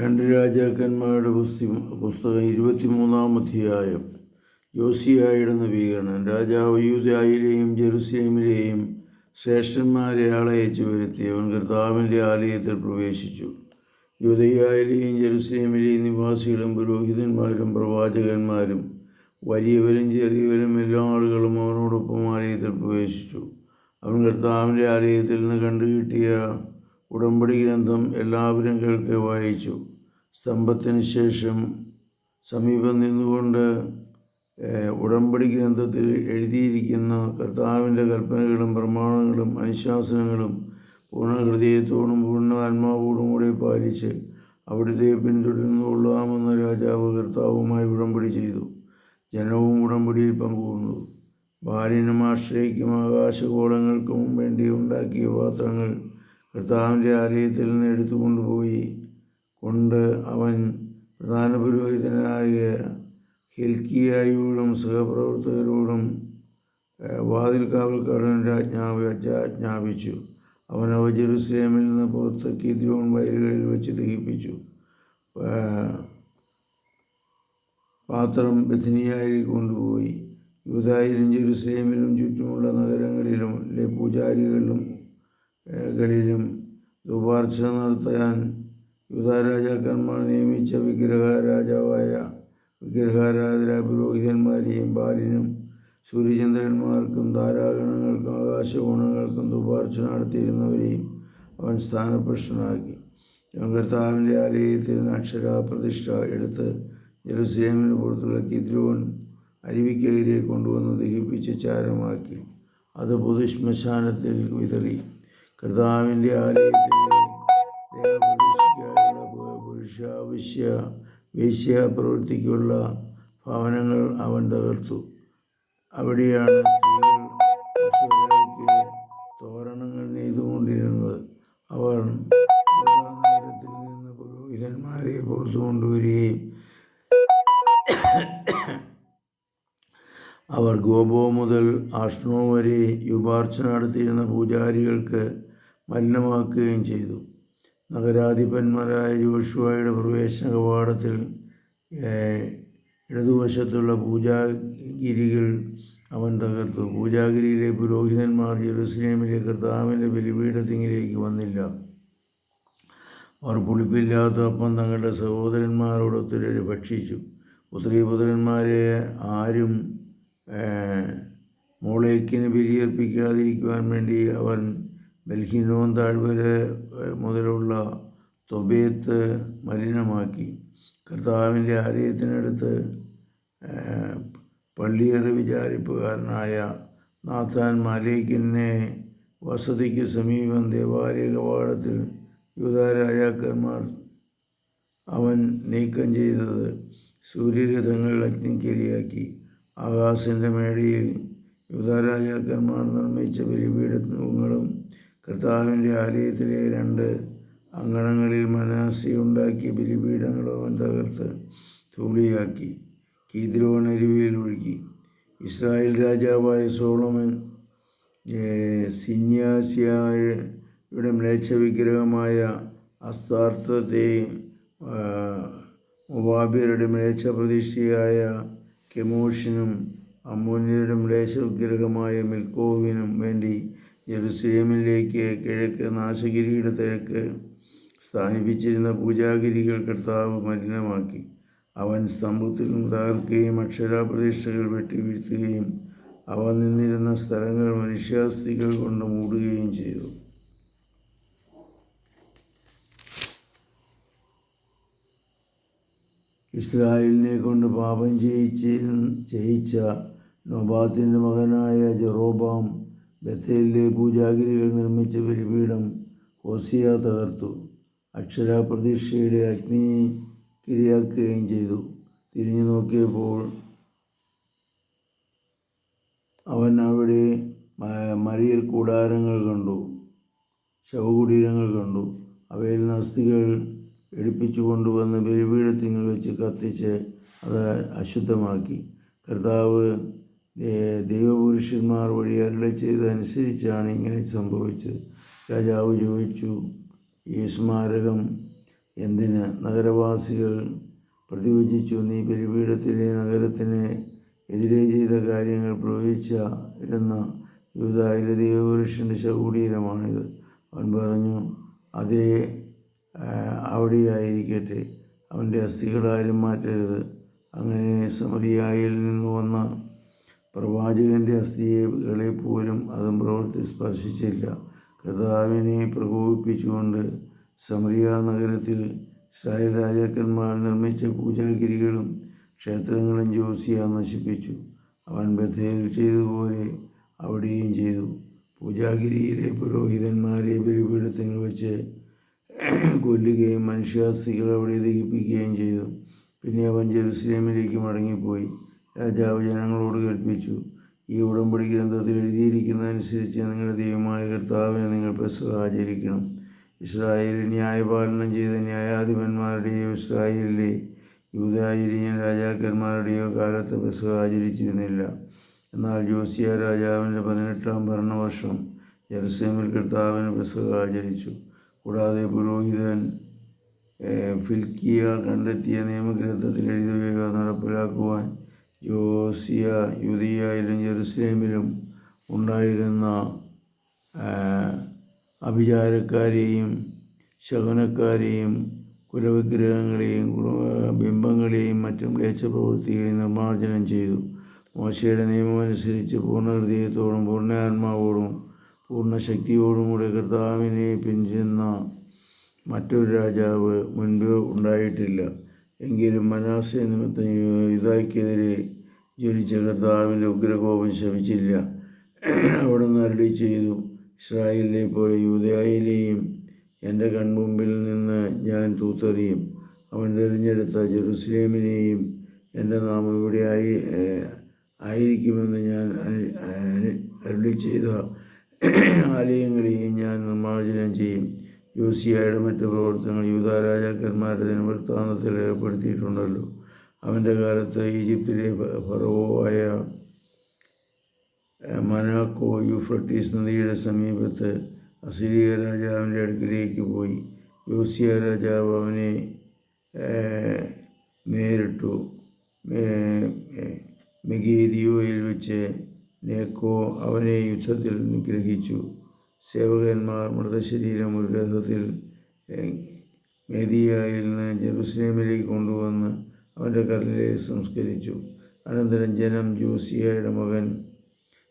രണ്ട് രാജാക്കന്മാരുടെ പുസ്തകം പുസ്തകം ഇരുപത്തിമൂന്നാം അധ്യായം. യോസിയായുടെ നവീകരണം. രാജാവ് യൂതായിലെയും ജെറുസലേമിലെയും ശ്രേഷ്ഠന്മാരെ ആളയച്ചു വരുത്തി. അവൻ കർത്താവിന്റെ ആലയത്തിൽ പ്രവേശിച്ചു. യൂതയായിലെയും ജെറുസലേമിലെയും നിവാസികളും പുരോഹിതന്മാരും പ്രവാചകന്മാരും വലിയവരും ചെറിയവരും എല്ലാ ആളുകളും അവനോടൊപ്പം ആലയത്തിൽ പ്രവേശിച്ചു. അവൻ കർത്താവിന്റെ ആലയത്തിൽ നിന്ന് കണ്ടുകിട്ടിയ ഉടമ്പടി ഗ്രന്ഥം എല്ലാവരും കേൾക്കെ വായിച്ചു. സ്തംഭത്തിന് ശേഷം സമീപം നിന്നുകൊണ്ട് ഉടമ്പടി ഗ്രന്ഥത്തിൽ എഴുതിയിരിക്കുന്ന കർത്താവിന്റെ കൽപ്പനകളും പ്രമാണങ്ങളും അനുശാസനങ്ങളും പൂർണ ഹൃദയത്തോടും പൂർണ ആത്മാവോടും കൂടെ പാലിച്ച് അവിടുത്തെ പിന്തുടർന്നു കൊള്ളാമെന്ന രാജാവ് കർത്താവുമായി ഉടമ്പടി ചെയ്തു. ജനവും ഉടമ്പടിയിൽ പങ്കുകൊണ്ടു ബാലിനും ആശ്രയിക്കും ആകാശഗോളങ്ങൾക്കും വേണ്ടി ഉണ്ടാക്കിയ പാത്രങ്ങൾ കർത്താവിന്റെ ആലയത്തിൽ നിന്ന് എടുത്തുകൊണ്ടുപോയി കൊണ്ട് അവൻ പ്രധാന പുരോഹിതനായ ഹെൽക്കിയായോടും സഹപ്രവർത്തകരോടും വാതിൽ കാവൽക്കാരൻ ആജ്ഞാപിച്ചു. അവൻ അവ ജെറുസലേമിൽ നിന്ന് പുറത്ത് കിദ്രോൺ വയലുകളിൽ വെച്ച് ദഹിപ്പിച്ചു. പാത്രം ബഥനിയായി കൊണ്ടുപോയി. യൂതായിലും ജെറുസലേമിലും ചുറ്റുമുള്ള നഗരങ്ങളിലും പൂജാരികളിലും കളിലും ദുപാർച്ച നടത്താൻ യുദ്ധരാജാക്കന്മാർ നിയമിച്ച വിഗ്രഹ രാജാവായ വിഗ്രഹാരാധന പുരോഹിതന്മാരെയും ബാലിനും സൂര്യചന്ദ്രന്മാർക്കും ധാരാഗണങ്ങൾക്കും ആകാശഗുണങ്ങൾക്കും ദുപാർച്ച നടത്തിയിരുന്നവരെയും അവൻ സ്ഥാനപ്രഷ്ടനാക്കി കർത്താവിന്റെ ആലയത്തിൽ അക്ഷരാപ്രതിഷ്ഠ എടുത്ത് ജെറുസലേമിന് പുറത്തുള്ള കിദ്രോൻ അരുവിക്കകരെ കൊണ്ടുവന്ന് ദഹിപ്പിച്ച് ചാരമാക്കി. അത് പൊതുശ്മശാനത്തിൽ വിതറി. കർത്താവിന്റെ ആലയത്തിലെ പുരുഷാവശ്യ വേശ്യ പ്രവൃത്തിക്കുള്ള ഭവനങ്ങൾ അവൻ തകർത്തു. അവിടെയാണ് സ്ത്രീകൾ അശ്വരായ്ക്ക് തോരണങ്ങൾ നെയ്തുകൊണ്ടിരുന്നത്. അവർ നഗരത്തിൽ നിന്ന് പുരോഹിതന്മാരെ പുറത്തു കൊണ്ടുവരികയും അവർ ഗോപോ മുതൽ ആഷ്ണോ വരെ യുപാർച്ച നടത്തിയിരുന്ന പൂജാരികൾക്ക് മലിനമാക്കുകയും ചെയ്തു. നഗരാധിപന്മാരായ ജോഷുവയുടെ പ്രവേശന കവാടത്തിൽ ഇടതുവശത്തുള്ള പൂജാഗിരികൾ അവൻ തകർത്തു. പൂജാഗിരിയിലെ പുരോഹിതന്മാർ ജെറുസലേമിലെ കർത്താവിന്റെ ബലിപീഠത്തിങ്കിലേക്ക് വന്നില്ല. അവർ പുളിപ്പില്ലാത്ത അപ്പം തങ്ങളുടെ സഹോദരന്മാരോടൊത്തിരി ഭക്ഷിച്ചു. പുത്രീപുത്രന്മാരെ ആരും മോളേക്കിന് ബലിയർപ്പിക്കാതിരിക്കുവാൻ വേണ്ടി അവൻ ബൽഹിനോൻ താഴ്വര മുതലുള്ള തൊബേത്ത് മലിനമാക്കി. കർത്താവിന്റെ ആലയത്തിനടുത്ത് പള്ളിയേറെ വിചാരിപ്പുകാരനായ നാഥാൻ മാലേക്കിനെ വസതിക്ക് സമീപം ദേവാലയ കവാടത്തിൽ യുവതാരാജാക്കന്മാർ അവൻ നീക്കം ചെയ്തത് സൂര്യരഥങ്ങൾ അഗ്നിക്കിരയാക്കി. ആകാശിന്റെ മേടയിൽ യൂതാരാജാക്കന്മാർ നിർമ്മിച്ച ബലിപീഠങ്ങളും കർത്താവിന്റെ ആലയത്തിലെ രണ്ട് അങ്കണങ്ങളിൽ മനാസി ഉണ്ടാക്കിയ ബലിപീഠങ്ങളോ അവൻ തകർത്ത് തൂളിയാക്കി കീദ്രോൺ അരുവിയിൽ ഒഴുകി. ഇസ്രായേൽ രാജാവായ സോളമൻ സിന്യാസിയായുടെ മ്ലേച്ഛ വിഗ്രഹമായ അസ്താർത്ഥത്തെ മുവാബിയരുടെ മ്ലേച്ഛ പ്രതിഷ്ഠയായ കെമോഷിനും അമ്മൂന്യരുടെ മ്ലേച്ഛ വിഗ്രഹമായ മിൽക്കോവിനും വേണ്ടി ജെറുസലേമിലേക്ക് കിഴക്ക് നാശഗിരിയുടെ തിരക്ക് സ്ഥാപിച്ചിരുന്ന പൂജാഗിരികൾ കർത്താവ് മലിനമാക്കി. അവൻ സ്തംഭത്തിൽ തകർക്കുകയും അക്ഷരാപ്രതിഷ്ഠകൾ വെട്ടി വീഴ്ത്തുകയും അവ നിന്നിരുന്ന സ്ഥലങ്ങൾ മനുഷ്യാസ്ഥികൾ കൊണ്ട് മൂടുകയും ചെയ്തു. ഇസ്രായേലിനെ കൊണ്ട് പാപം ചെയ്യിച്ചിരുന്ന ചെയ്യിച്ച നൊബാത്തിന്റെ മകനായ ജെറോബാം ബത്തേലിലെ പൂജാഗിരികൾ നിർമ്മിച്ച ബലിപീഠം ഹോസിയ തകർത്തു. അക്ഷരാപ്രതീക്ഷയുടെ അഗ്നി കിരിയാക്കുകയും ചെയ്തു. തിരിഞ്ഞു നോക്കിയപ്പോൾ അവൻ അവിടെ മരിയൽ കൂടാരങ്ങൾ കണ്ടു. ശവകുടീരങ്ങൾ കണ്ടു. അവയിൽ നിന്ന് അസ്ഥികൾ എടുപ്പിച്ചു കൊണ്ടുവന്ന് ബലിപീഠത്തിങ്ങൾ വെച്ച് കത്തിച്ച് അത് അശുദ്ധമാക്കി. കർത്താവ് ദൈവപുരുഷന്മാർ വഴി അരുളി ചെയ്തതനുസരിച്ചാണ് ഇങ്ങനെ സംഭവിച്ചത്. രാജാവ് ചോദിച്ചു ഈ സ്മാരകം എന്തിന്? നഗരവാസികൾ പ്രതിവചിച്ചു നീ ബലിപീഠത്തിലെ നഗരത്തിന് എതിരെ ചെയ്ത കാര്യങ്ങൾ പ്രവചിച്ച ഇരുന്ന യൂതായിലെ ദൈവപുരുഷന്റെ ശകുടീരമാണിത് അവൻ പറഞ്ഞു അതേ അവിടെയായിരിക്കട്ടെ. അവന്റെ അസ്ഥികളാരും മാറ്റരുത്. അങ്ങനെ സമരിയായിൽ നിന്ന് വന്ന പ്രവാചകന്റെ അസ്ഥികളെ പോലും അതും പ്രവൃത്തി സ്പർശിച്ചില്ല. കർത്താവിനെ പ്രകോപിപ്പിച്ചുകൊണ്ട് സമരിയ നഗരത്തിൽ ഇസ്രായേൽ രാജാക്കന്മാർ നിർമ്മിച്ച പൂജാഗിരികളും ക്ഷേത്രങ്ങളും ജോസിയ നശിപ്പിച്ചു. അവൻ ബഥയിൽ ചെയ്തതുപോലെ അവിടെയും ചെയ്തു. പൂജാഗിരിയിലെ പുരോഹിതന്മാരെ ബലിപീഠത്തിൽ വെച്ച് കൊല്ലുകയും മനുഷ്യാസ്ഥികൾ അവിടെ ദഹിപ്പിക്കുകയും ചെയ്തു. പിന്നെ അവൻ ജെറുസലേമിലേക്ക് മടങ്ങിപ്പോയി. രാജാവ് ജനങ്ങളോട് കൽപ്പിച്ചു. ഈ ഉടമ്പടി ഗ്രന്ഥത്തിൽ എഴുതിയിരിക്കുന്നതനുസരിച്ച് നിങ്ങളുടെ ദൈവമായ കർത്താവിനെ നിങ്ങൾ പെസഹ ആചരിക്കണം. ഇസ്രായേലിൽ ന്യായപാലനം ചെയ്ത ന്യായാധിപന്മാരുടെയോ ഇസ്രായേലിലെ യൂതായിരിയൻ രാജാക്കന്മാരുടെയോ കാലത്ത് പെസഹ ആചരിച്ചിരുന്നില്ല. എന്നാൽ ജോസിയ രാജാവിന്റെ പതിനെട്ടാം ഭരണവർഷം ജെറുസലേമിൽ കർത്താവിന് പെസഹ ആചരിച്ചു. കൂടാതെ പുരോഹിതൻ ഫിൽക്കിയ കണ്ടെത്തിയ നിയമഗ്രന്ഥത്തിൽ എഴുതുകയോ നടപ്പിലാക്കുവാൻ ജോസിയ യുദിയയിലും ജെറുസലേമിലും ഉണ്ടായിരുന്ന അഭിചാരക്കാരെയും ശകുനക്കാരെയും കുലവിഗ്രഹങ്ങളെയും ബിംബങ്ങളെയും മറ്റും ലേച്ച പ്രവൃത്തികളെയും നിർമ്മാർജനം ചെയ്തു. മോശയുടെ നിയമമനുസരിച്ച് പൂർണ ഹൃദയത്തോടും പൂർണ ആത്മാവോടും പൂർണ ശക്തിയോടും കൂടെ കർത്താവിനെ പിഞ്ചുന്ന മറ്റൊരു രാജാവ് മുൻപ് ഉണ്ടായിട്ടില്ല. എങ്കിലും മനാസെ നിമിത്തം യുദായ്ക്കെതിരെ ജ്വലിച്ച കർത്താവിന്റെ ഉഗ്രകോപം ശമിച്ചില്ല. അവിടുന്ന് അരുളി ചെയ്തു ഇസ്രായേലിനെ പോലെ യൂതയായിലെയും എന്റെ കൺമുമ്പിൽ നിന്ന് ഞാൻ തൂത്തെറിയും. അവൻ തിരഞ്ഞെടുത്ത ജെറുസലേമിനെയും എന്റെ നാമം ഇവിടെ ആയി ആയിരിക്കുമെന്ന് ഞാൻ അരുളി ചെയ്ത ആലയങ്ങളെയും ഞാൻ നിർമ്മാർജനം ചെയ്യും. യോസിയായുടെ മറ്റ് പ്രവർത്തനങ്ങൾ യൂത രാജാക്കന്മാരുടെ ദിനവൃത്താന്തത്തിൽ രേഖപ്പെടുത്തിയിട്ടുണ്ടല്ലോ. അവന്റെ കാലത്ത് ഈജിപ്തിലെ ഫറവോ ആയ മനാക്കോ യൂഫ്രട്ടീസ് നദിയുടെ സമീപത്ത് അസിരിയ രാജാവിന്റെ അടുക്കിലേക്ക് പോയി. യോസിയ രാജാവ് അവനെ നേരിട്ടു. മെഗീദിയോയിൽ വെച്ച് നേക്കോ അവനെ യുദ്ധത്തിൽ നിഗ്രഹിച്ചു. സേവകന്മാർ മൃതശരീരം ഒരു രഥത്തിൽ മേദിയായിൽ നിന്ന് ജെറുസലേമിലേക്ക് കൊണ്ടുവന്ന് അവന്റെ കല്ലിലെ സംസ്കരിച്ചു. അനന്തരം ജനം ജോസിയായുടെ മകൻ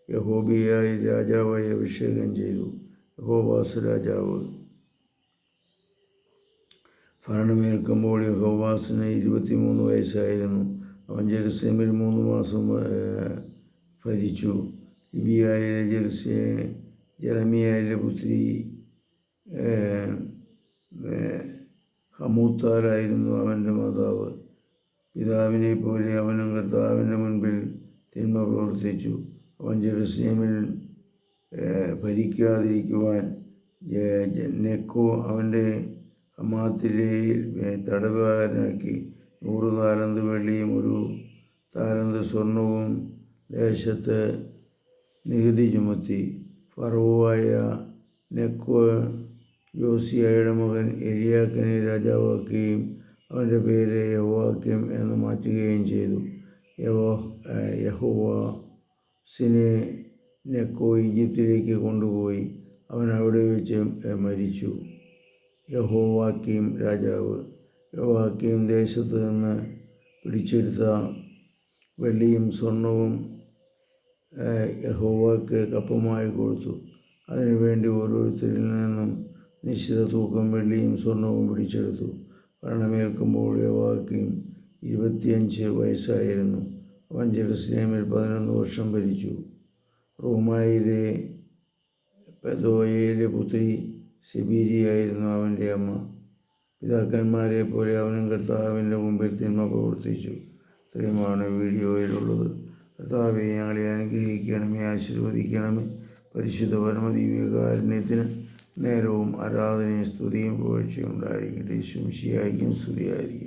യഹോബിയായി രാജാവായി അഭിഷേകം ചെയ്തു. യഹോവാസ് രാജാവ്. ഭരണമേൽക്കുമ്പോൾ യഹോവാസിന് ഇരുപത്തിമൂന്ന് വയസ്സായിരുന്നു. അവൻ ജെറുസലേമിൽ മൂന്ന് മാസം ഭരിച്ചു. ലിബിയായിലെ ജെറുസേ ജെറമിയായിലെ പുത്രി ഹമൂത്താലായിരുന്നു അവന്റെ മാതാവ്. പിതാവിനെ പോലെ അവനും കർത്താവിന്റെ മുൻപിൽ തിന്മ പ്രവർത്തിച്ചു. അവൻ ജെറുസലേമിൽ ഭരിക്കാതിരിക്കുവാൻ നെക്കോ അവന്റെ ഹമാത്തിലെ തടവുകാരനാക്കി. നൂറ് താരന്ത് വെള്ളിയും ഒരു താരന്ത് സ്വർണവും ദേശത്ത് നികുതി ചുമത്തി. ഫറവുവായ നെക്കോ യോസിയായുടെ മകൻ എലിയാക്കനെ രാജാവാക്കുകയും അവന്റെ പേര് യഹോവാക്യം എന്ന് മാറ്റുകയും ചെയ്തു. യഹോ യഹോവാസിനെ നെക്കോ ഈജിപ്തിലേക്ക് കൊണ്ടുപോയി. അവൻ അവിടെ വെച്ച് മരിച്ചു. യഹോവാക്യം രാജാവ്. യഹോവാക്യം ദേശത്ത് നിന്ന് പിടിച്ചെടുത്ത വെള്ളിയും സ്വർണവും ഏഹ്, യഹോവാക്ക് കപ്പമായി കൊടുത്തു. അതിനുവേണ്ടി ഓരോരുത്തരിൽ നിന്നും നിശ്ചിത തൂക്കം വെള്ളിയും സ്വർണവും പിടിച്ചെടുത്തു. ഭരണമേൽക്കുമ്പോൾ യഹോവാക്യം ഇരുപത്തിയഞ്ച് വയസ്സായിരുന്നു. അവൻ ജെറുസലേമിൽ പതിനൊന്ന് വർഷം ഭരിച്ചു. റോമായിലെ പെദോയയിലെ പുത്രി സിബീരിയായിരുന്നു അവന്റെ അമ്മ. പിതാക്കന്മാരെ പോലെ അവനും കർത്താവിന്റെ മുമ്പിൽ തിന്മ പ്രവർത്തിച്ചു. ഇത്രയുമാണ് വീഡിയോയിലുള്ളത്. കർത്താവെ ഞങ്ങളെ അനുഗ്രഹിക്കണമേ ആശീർവദിക്കണമേ പരിശുദ്ധ പരമദീവികാരുണ്യത്തിന് നേരവും ആരാധനയും സ്തുതിയും പുകഴ്ചയും ഉണ്ടായിരിക്കട്ടെ ശുംശിയായിരിക്കും സ്തുതിയായിരിക്കും